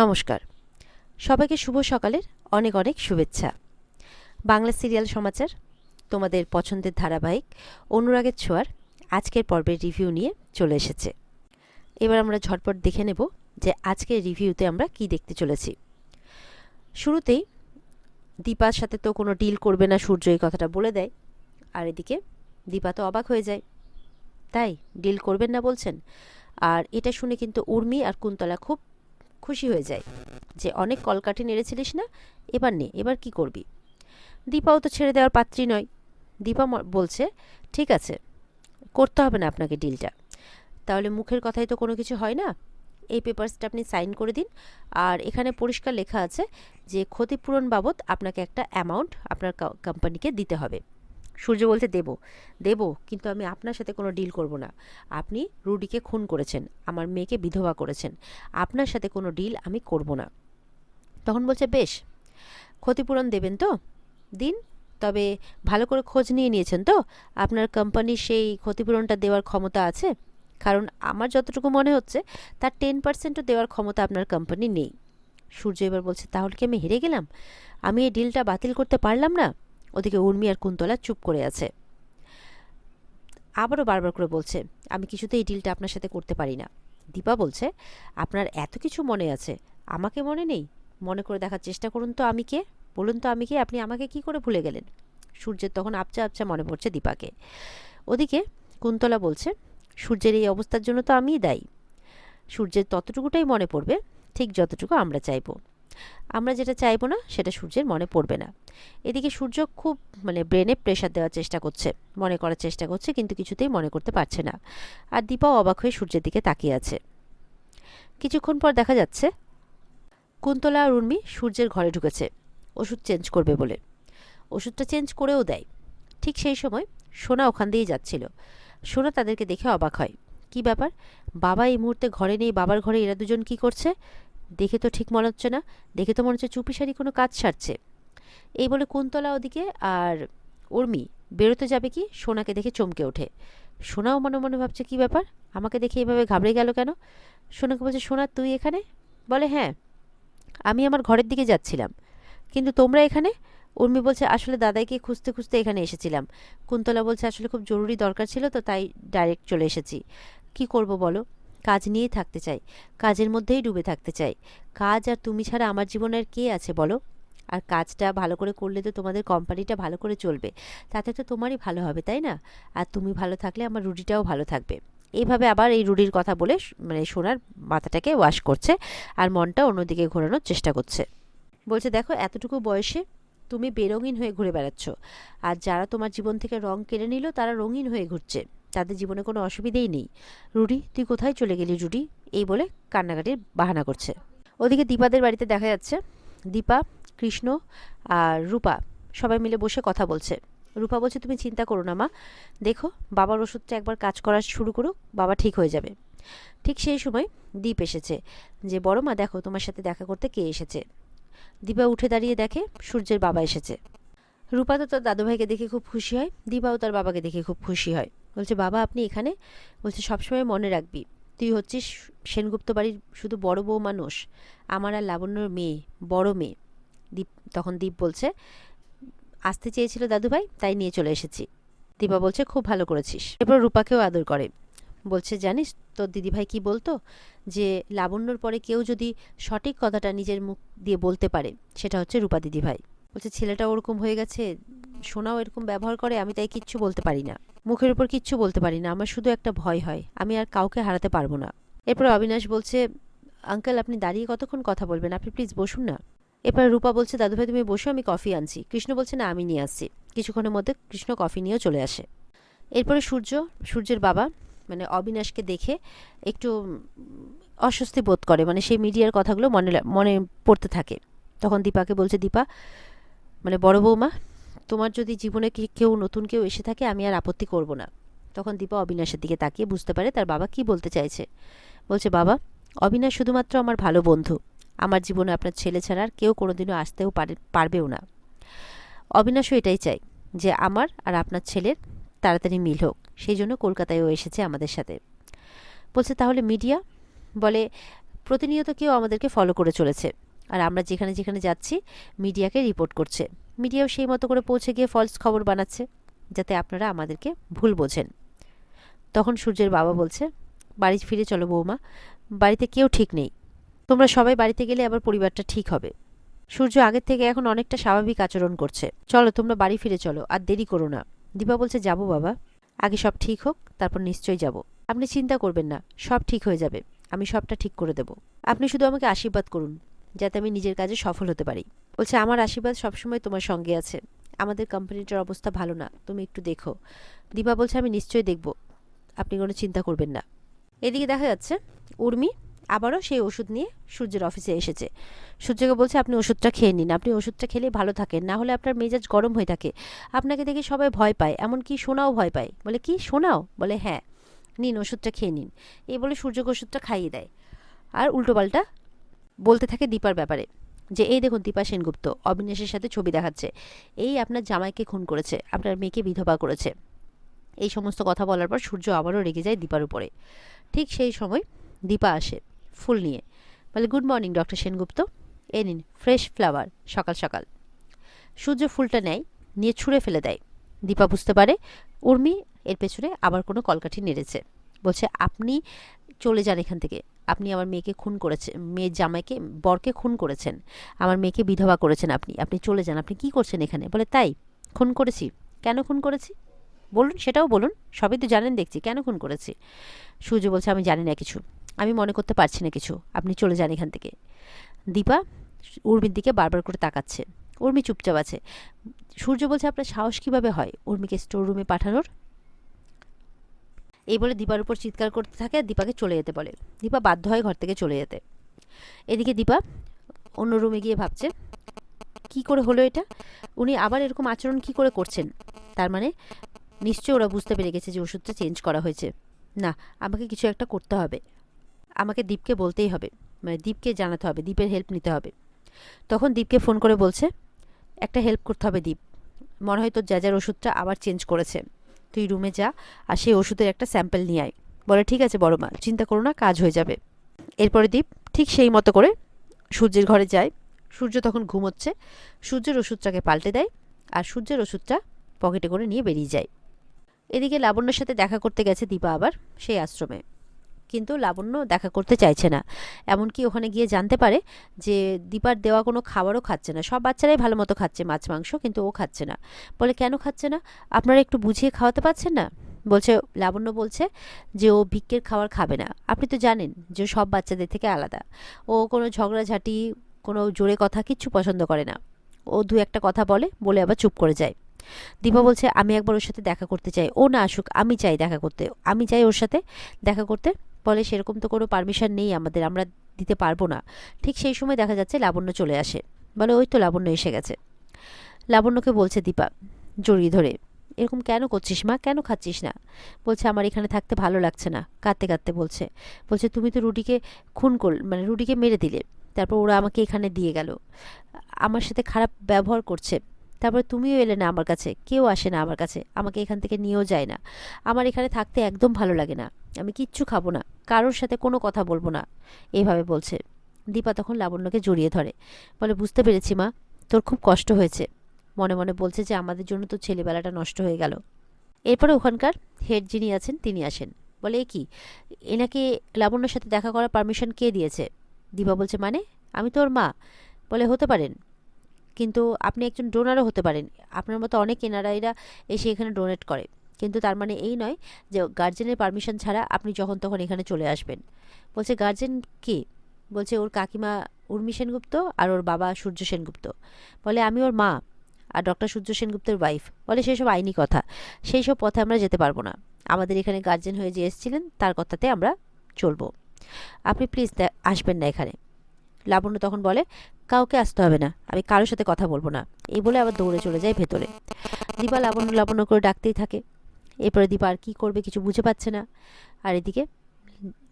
নমস্কার। সবাইকে শুভ সকালের অনেক অনেক শুভেচ্ছা। বাংলা সিরিয়াল সমাচার, তোমাদের পছন্দের ধারাবাহিক অনুরাগের ছোঁয়ার আজকের পর্বের রিভিউ নিয়ে চলে এসেছে। এবার আমরা ঝটপট দেখে নেব যে আজকের রিভিউতে আমরা কি দেখতে চলেছি। শুরুতেই দীপার সাথে তো কোনো ডিল করবে না, সূর্য এই কথাটা বলে দেয়, আর এদিকে দীপা তো অবাক হয়ে যায়। তাই ডিল করবেন না বলছেন। আর এটা শুনে কিন্তু উর্মি আর কুন্তলা খুব খুশি হয়ে যায় যে অনেক কলকাঠি নেড়েছিলিস না? এবার নে, এবার কি করবি? দীপাও তো ছেড়ে দেওয়ার পাত্রী নয়। দীপা বলছে, ঠিক আছে, করতে হবে না আপনাকে ডিলটা তাহলে মুখের কথাই তো কোনো কিছু হয় না? এই পেপারসটা আপনি সাইন করে দিন। আর এখানে পরিষ্কার লেখা আছে যে ক্ষতিপূরণ বাবদ আপনাকে একটা অ্যামাউন্ট আপনার কোম্পানিকে দিতে হবে। সূর্য বলছে, দেব দেব, কিন্তু আমি আপনার সাথে কোনো ডিল করব না। আপনি রুডিকে খুন করেছেন, আমার মেয়েকে বিধবা করেছেন। আপনার সাথে কোনো ডিল আমি করব না। তখন বলছে, বেশ, ক্ষতিপূরণ দেবেন তো, দিন। তবে ভালো করে খোঁজ নিয়ে নিয়েছেন তো, আপনার কোম্পানির সেই ক্ষতিপূরণটা দেওয়ার ক্ষমতা আছে। কারণ আমার যতটুকু মনে হচ্ছে, তার টেন পার্সেন্টও দেওয়ার ক্ষমতা আপনার কোম্পানি নেই। সূর্য এবার বলছে, তাহলে কি আমি হেরে গেলাম? আমি এই ডিলটা বাতিল করতে পারলাম না? ওদিকে উর্মি আর কুন্তলা চুপ করে আছে। আবারও বারবার করে বলছে, আমি কিছুতেই এই ডিলটা আপনার সাথে করতে পারি না। দীপা বলছে, আপনার এত কিছু মনে আছে, আমাকে মনে নেই? মনে করে দেখার চেষ্টা করুন তো আমি কে? বলুন তো আমি কে? আপনি আমাকে কি করে ভুলে গেলেন? সূর্যের তখন আপচা আপচা মনে পড়ছে দীপাকে। ওদিকে কুন্তলা বলছে, সূর্যের এই অবস্থার জন্য তো আমিই দায়ী। সূর্যের ততটুকুটাই মনে পড়বে, ঠিক যতটুকু আমরা চাইব। আমরা যেটা চাইব না, সেটা সূর্যের মনে পড়বে না। এদিকে সূর্য খুব মানে ব্রেনে প্রেশার দেওয়ার চেষ্টা করছে, মনে করার চেষ্টা করছে, কিন্তু কিছুতেই মনে করতে পারছে না। আর দীপাও অবাক হয়ে সূর্যের দিকে তাকিয়ে আছে। কিছুক্ষণ পর দেখা যাচ্ছে, কুন্তলা আর উর্মি সূর্যের ঘরে ঢুকেছে। ওষুধ চেঞ্জ করবে বলে। ওষুধটা চেঞ্জ করেও দেয়। ঠিক সেই সময় সোনা ওখান দিয়েই যাচ্ছিল। সোনা তাদেরকে দেখে অবাক হয়। কি ব্যাপার? বাবা এই মুহূর্তে ঘরে নেই, বাবার ঘরে এরা দুজন কি করছে? দেখে তো ঠিক মনে হচ্ছে না, দেখে তো মনে হচ্ছে চুপিসারি কোনো কাজ সারছে। এই বলে কুন্তলা ওদিকে আর উর্মি বেরোতে যাবে কি? সোনাকে দেখে চমকে ওঠে। সোনাও মনে মনে ভাবছে, কি ব্যাপার? আমাকে দেখে এভাবে ঘাবড়ে গেল কেন? সোনাকে বলছে, সোনা, তুই এখানে? বলে হ্যাঁ আমি আমার ঘরের দিকে যাচ্ছিলাম। কিন্তু তোমরা এখানে? উর্মি বলছে, আসলে দাদাইকে খুঁজতে খুঁজতে এখানে এসেছিলাম। কুন্তলা বলছে, আসলে খুব জরুরি দরকার ছিল তো, তাই ডাইরেক্ট চলে এসেছি। কি করব বলো? কাজ নিয়েই থাকতে চাই, কাজের মধ্যেই ডুবে থাকতে চাই। কাজ আর তুমি ছাড়া আমার জীবনের কে আছে বলো? আর কাজটা ভালো করে করলে তো তোমাদের কোম্পানিটা ভালো করে চলবে। তাতে তো তোমারই ভালো হবে, তাই না? আর তুমি ভালো থাকলে আমার রুটিটাও ভালো থাকবে। এইভাবে আবার এই রুটির কথা বলে মানে সোনার মাথাটাকে ওয়াশ করছে আর মনটা অন্যদিকে ঘোরানোর চেষ্টা করছে। বলছে, দেখো, এতটুকু বয়সে তুমি বেরঙিন হয়ে ঘুরে বেড়াচ্ছ। আর যারা তোমার জীবন থেকে রং কেড়ে নিল, তারা রঙিন হয়ে ঘুরছে। তাদের জীবনে কোনো অসুবিধেই নেই। রুডি, তুই কোথায় চলে গেলি রুডি এই বলে কান্নাকাটির বাহানা করছে। ওদিকে দীপাদের বাড়িতে দেখা যাচ্ছে দীপা, কৃষ্ণ আর রূপা। সবাই মিলে বসে কথা বলছে। রূপা বলছে, তুমি চিন্তা করো না মা। দেখো, বাবার ওষুধটা একবার কাজ করা শুরু করুক, বাবা ঠিক হয়ে যাবে। ঠিক সেই সময় দীপ এসেছে যে, বড় মা, দেখো, তোমার সাথে দেখা করতে কে এসেছে? দীপা উঠে দাঁড়িয়ে দেখে সূর্যের বাবা এসেছে। রূপা তো তার দাদুভাইকে দেখে খুব খুশি হয়, দীপাও তার বাবাকে দেখে খুব খুশি হয়। বলছে, বাবা, আপনি এখানে? বলছে, সবসময় মনে রাখবি, তুই হচ্ছিস সেনগুপ্ত বাড়ির শুধু বড় বউ মানুষ, আমার আর লাবণ্যর মেয়ে, বড় মেয়ে। দীপ তখন দীপ বলছে, আসতে চেয়েছিল দাদুভাই তাই নিয়ে চলে এসেছি। দীপা বলছে, খুব ভালো করেছিস। এরপর রূপাকেও আদর করে। বলছে, জানিস তোর দিদিভাই কি বলতো, যে লাবণ্যর পরে কেউ যদি সঠিক কথাটা নিজের মুখ দিয়ে বলতে পারে, সেটা হচ্ছে রূপা দিদিভাই। বলছে, ছেলেটা ওরকম হয়ে গেছে, সোনাও এরকম ব্যবহার করে, আমি তাই কিচ্ছু বলতে পারি না। মুখের উপর কিচ্ছু বলতে পারি না, আমার শুধু একটা ভয় হয়, আমি আর কাউকে হারাতে পারব না। এরপর অবিনাশ বলছে, আঙ্কেল, আপনি দাঁড়িয়ে কতক্ষণ কথা বলবেন? আপনি প্লিজ বসুন না। এরপর রূপা বলছে, দাদুভাই, তুমি বসো, আমি কফি আনছি। কৃষ্ণ বলছে, না, আমি নিয়ে আসছি। কিছুক্ষণের মধ্যে কৃষ্ণ কফি নিয়েও চলে আসে। এরপরে সূর্য, সূর্যের বাবা মানে অবিনাশকে দেখে একটু অস্বস্তি বোধ করে মানে সেই মিডিয়ার কথাগুলো মনে মনে পড়তে থাকে। তখন দীপাকে বলছে, দীপা মানে বড় বৌমা তোমার যদি জীবনে কেউ নতুন কেউ এসে থাকে, আমি আর আপত্তি করব না। তখন দীপা অবিনাশের দিকে তাকিয়ে বুঝতে পারে তার বাবা কি বলতে চাইছে। বলছে, বাবা, অবিনাশ শুধুমাত্র আমার ভালো বন্ধু। আমার জীবনে আপনার ছেলে ছাড়া আর কেউ কোনোদিনও আসতেও পারে, পারবেও না। অবিনাশও এটাই চাই যে আমার আর আপনার ছেলের তাড়াতাড়ি মিল হোক। সেই জন্য কলকাতায়ও এসেছে আমাদের সাথে। বলছে, তাহলে মিডিয়া? বলে, প্রতিনিয়ত কেউ আমাদেরকে ফলো করে চলেছে। আর আমরা যেখানে যেখানে যাচ্ছি, মিডিয়াকে রিপোর্ট করছে। মিডিয়াও সেই মতো করে পৌঁছে গিয়ে ফলস খবর বানাচ্ছে, যাতে আপনারা আমাদেরকে ভুল বোঝেন। তখন সূর্যের বাবা বলছে, বাড়ি ফিরে চলো বৌমা, বাড়িতে কেউ ঠিক নেই। তোমরা সবাই বাড়িতে গেলে আবার পরিবারটা ঠিক হবে। সূর্য আগের থেকে এখন অনেকটা স্বাভাবিক আচরণ করছে। চলো, তোমরা বাড়ি ফিরে চলো, আর দেরি করো না। দীপা বলছে, যাব বাবা, আগে সব ঠিক হোক, তারপর নিশ্চয়ই যাব। আপনি চিন্তা করবেন না, সব ঠিক হয়ে যাবে, আমি সবটা ঠিক করে দেব। আপনি শুধু আমাকে আশীর্বাদ করুন যাতে আমি নিজের কাজে সফল হতে পারি। বলছে, আমার আশীর্বাদ সবসময় তোমার সঙ্গে আছে। আমাদের কোম্পানিটার অবস্থা ভালো না। তুমি একটু দেখো। দীপা বলছে, আমি নিশ্চয়ই দেখব। আপনি কোনো চিন্তা করবেন না। এদিকে দেখা যাচ্ছে, উর্মি আবারও সেই ওষুধ নিয়ে সূর্যের অফিসে এসেছে। সূর্যকে বলছে, আপনি ওষুধটা খেয়ে নিন। আপনি ওষুধটা খেলে ভালো থাকেন। না হলে আপনার মেজাজ গরম হয়ে থাকে। আপনাকে দেখে সবাই ভয় পায়। এমনকি সোনাও ভয় পায়। বলে, কি? সোনাও? বলে হ্যাঁ। নিন, ওষুধটা খেয়ে নিন। এই বলে সূর্যকে ওষুধটা খাইয়ে দেয়। আর উল্টোপাল্টা বলতে থাকে দীপার ব্যাপারে, যে, এই দেখুন, দীপা সেনগুপ্ত, অবিনাশের সাথে ছবি দেখাচ্ছে। এই আপনার জামাইকে খুন করেছে, আপনার মেয়েকে বিধবা করেছে। এই সমস্ত কথা বলার পর সূর্য আবারও রেগে যায় দীপার উপরে। ঠিক সেই সময় দীপা আসে ফুল নিয়ে। বলে, গুড মর্নিং, ডক্টর সেনগুপ্ত। এ নিন, ফ্রেশ ফ্লাওয়ার, সকাল সকাল। সূর্য ফুলটা নেয়, নিয়ে ছুঁড়ে ফেলে দেয়। দীপা বুঝতে পারে, উর্মি এর পেছনে আবার কোনো কলকাঠি নেড়েছে। বলছে, আপনি চলে যান এখান থেকে। আপনি আমার মেয়েকে খুন করেছেন মেয়ের জামাইকে, বরকে খুন করেছেন। আমার মেয়েকে বিধবা করেছেন আপনি। আপনি চলে যান। আপনি কি করছেন এখানে? বলে, তাই, খুন করেছি। কেন খুন করেছি? বলুন, সেটাও বলুন। সবই তো জানেন দেখছি। কেন খুন করেছি? সূর্য বলছে, আমি জানি না কিছু। আমি মনে করতে পারছি না কিছু। আপনি চলে যান এখান থেকে। দীপা উর্মির দিকে বারবার করে তাকাচ্ছে। উর্মি চুপচাপ আছে। সূর্য বলছে, আপনার সাহস কীভাবে হয় উর্মিকে স্টোর রুমে পাঠানোর? এই বলে দীপার উপর চিৎকার করতে থাকে আর দীপাকে চলে যেতে বলে। দীপা বাধ্য হয় ঘর থেকে চলে যেতে। এদিকে দীপা অন্য রুমে গিয়ে ভাবছে, কি করে হলো এটা? উনি আবার এরকম আচরণ কি করে করছেন? তার মানে নিশ্চয়ই ওরা বুঝতে পেরে গেছে যে ওষুধটা চেঞ্জ করা হয়েছে। না, আমাকে কিছু একটা করতে হবে। আমাকে দীপকে বলতেই হবে। মানে দীপকে জানাতে হবে, দীপের হেল্প নিতে হবে। তখন দীপকে ফোন করে বলছে, একটা হেল্প করতে হবে দীপ। মনে হয় তোর যা যার ওষুধটা আবার চেঞ্জ করেছে। তুই রুমে যা, আর সেই ওষুধের একটা স্যাম্পেল নিয়ে আয়। বলে, ঠিক আছে বড় মা চিন্তা করো না, কাজ হয়ে যাবে। এরপরে দীপ ঠিক সেই মতো করে সূর্যের ঘরে যায়। সূর্য তখন ঘুমোচ্ছে, সূর্যের ওষুধটাকে পাল্টে দেয়, আর সূর্যের ওষুধটা পকেটে করে নিয়ে বেরিয়ে যায়। এদিকে লাবণ্যর সাথে দেখা করতে গেছে দীপা আবার, সেই আশ্রমে। কিন্তু লাবণ্য দেখা করতে চাইছে না। এমনকি ওখানে গিয়ে জানতে পারে যে দীপার দেওয়া কোনো খাবারও খাচ্ছে না। সব বাচ্চারাই ভালো মতো খাচ্ছে মাছ, মাংস, কিন্তু ও খাচ্ছে না। বলে, কেন খাচ্ছে না? আপনারা একটু বুঝিয়ে খাওয়াতে পারছেন না? বলছে, লাবণ্য বলছে যে ও ভিক্ষের খাবার খাবে না। আপনি তো জানেন যে সব বাচ্চাদের থেকে আলাদা। ও কোনো ঝগড়াঝাটি, কোনো জোরে কথা কিচ্ছু পছন্দ করে না। ও দু একটা কথা বলে বলে আবার চুপ করে যায়। দীপা বলছে, আমি একবার ওর সাথে দেখা করতে চাই। ও না আসুক, আমি চাই দেখা করতে। আমি চাই ওর সাথে দেখা করতে বলে সেরকম তো কোনো পারমিশন নেই আমাদের, আমরা দিতে পারব না। ঠিক সেই সময় দেখা যাচ্ছে লাবণ্য চলে আসে। বলে, ওই তো লাবণ্য এসে গেছে। লাবণ্যকে বলছে, দীপা, জড়িয়ে ধরে। এরকম কেন করছিস মা? কেন খাচ্ছিস না? বলছে, আমার এখানে থাকতে ভালো লাগছে না। কাঁদতে কাঁদতে, বলছে। বলছে, তুমি তো রুটিকে খুন কর মানে রুটিকে মেরে দিলে। তারপর ওরা আমাকে এখানে দিয়ে গেল। আমার সাথে খারাপ ব্যবহার করছে। তারপর তুমিও এলে না আমার কাছে, কেউ আসে না আমার কাছে, আমাকে এখান থেকে নিয়েও যায় না। আমার এখানে থাকতে একদম ভালো লাগে না, আমি কিচ্ছু খাব না, কারোর সাথে কোনো কথা বলব না এইভাবে বলছে। দীপা তখন লাবণ্যকে জড়িয়ে ধরে, বলে, বুঝতে পেরেছি মা, তোর খুব কষ্ট হয়েছে। মনে মনে বলছে যে, আমাদের জন্য তো ছেলেবেলাটা নষ্ট হয়ে গেল। এরপরে ওখানকার হেড যিনি আছেন, তিনি আসেন। বলে, এ কি? এনাকে লাবণ্যর সাথে দেখা করার পারমিশন কে দিয়েছে? দীপা বলছে মানে? আমি তোর মা। বলে, হতে পারেন। কিন্তু আপনি একজন ডোনারও হতে পারেন। আপনার মতো অনেক এনারাইরা এসে এখানে ডোনেট করে। কিন্তু তার মানে এই নয় যে গার্জেনের পারমিশন ছাড়া আপনি যখন তখন এখানে চলে আসবেন। বলছে গার্জেন কে? বলছে, ওর কাকিমা উর্মি সেনগুপ্ত আর ওর বাবা সূর্য সেনগুপ্ত। বলে, আমি ওর মা আর ডক্টর সূর্য সেনগুপ্তের ওয়াইফ বলে, সেসব আইনি কথা। সেই সব পথে আমরা যেতে পারব না। আমাদের এখানে গার্জেন হয়ে যে এসেছিলেন, তার কথাতে আমরা চলবো। আপনি প্লিজ আসবেন না এখানে। লাবণ্য তখন বলে, কাউকে আসতে হবে না, আমি কারোর সাথে কথা বলব না। এই বলে আবার দৌড়ে চলে যায় ভেতরে। দীপা লাবণ্য লাবণ্য করে ডাকতেই থাকে। এরপরে দীপা আর কী করবে কিছু বুঝে পাচ্ছে না। আর এদিকে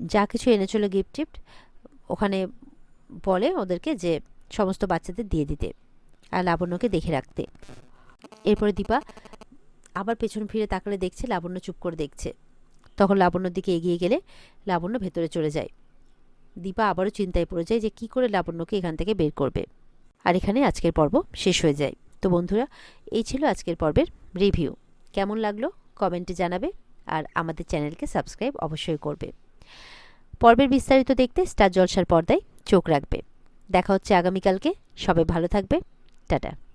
যা কিছু এনেছিল গিফট টিফট, ওখানে বলে ওদেরকে যে সমস্ত বাচ্চাদের দিয়ে দিতে আর লাবণ্যকে দেখে রাখতে। এরপরে দীপা আবার পেছন ফিরে তাকালে দেখছে লাবণ্য চুপ করে দেখছে। তখন লাবণ্যর দিকে এগিয়ে গেলে লাবণ্য ভেতরে চলে যায়। দীপা আবারও চিন্তায় পড়ে যায় যে কী করে লাবণ্যকে এখান থেকে বের করবে। আর এখানে আজকের পর্ব শেষ হয়ে যায়। তো বন্ধুরা, এই ছিল আজকের পর্বের রিভিউ কেমন লাগল কমেন্টে জানাবে আর আমাদের চ্যানেলকে সাবস্ক্রাইব অবশ্যই করবে। পর্বের বিস্তারিত দেখতে স্টার জলসার পর্দায় চোখ রাখবে। দেখা হচ্ছে আগামীকালকে। সবাই ভালো থাকবে। টাটা।